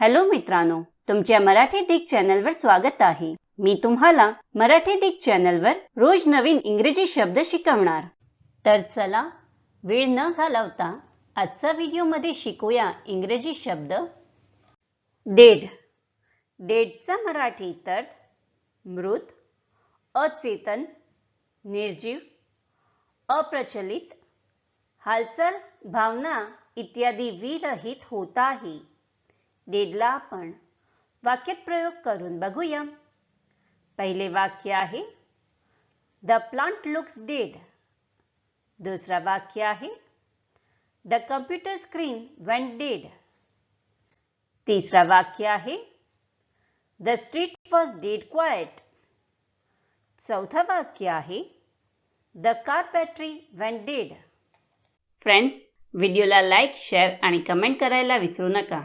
Hello मित्रांनो तुमच्या मराठी दिग चॅनलवर स्वागत आहे. मी तुम्हाला मराठी दिग चॅनलवर रोज नवीन इंग्रजी शब्द शिकवणार. तर चला वेळ न घालवता आजचा व्हिडिओमध्ये शिकूया इंग्रजी शब्द. डेड. डेडचा मराठी तर मृत अचेतन निर्जीव अप्रचलित हालचाल भावना इत्यादी विरहित होताही डेडला आपण. वाक्यात प्रयोग करून बघूया. पहिले वाक्य आहे द प्लांट लुक्स डेड. दुसरा वाक्य आहे the computer screen went dead. तिसरा वाक्य आहे the street was dead quiet. चौथा वाक्य आहे the car battery went dead. Friends व्हिडिओला लाईक शेअर आणि कमेंट करायला विसरू नका.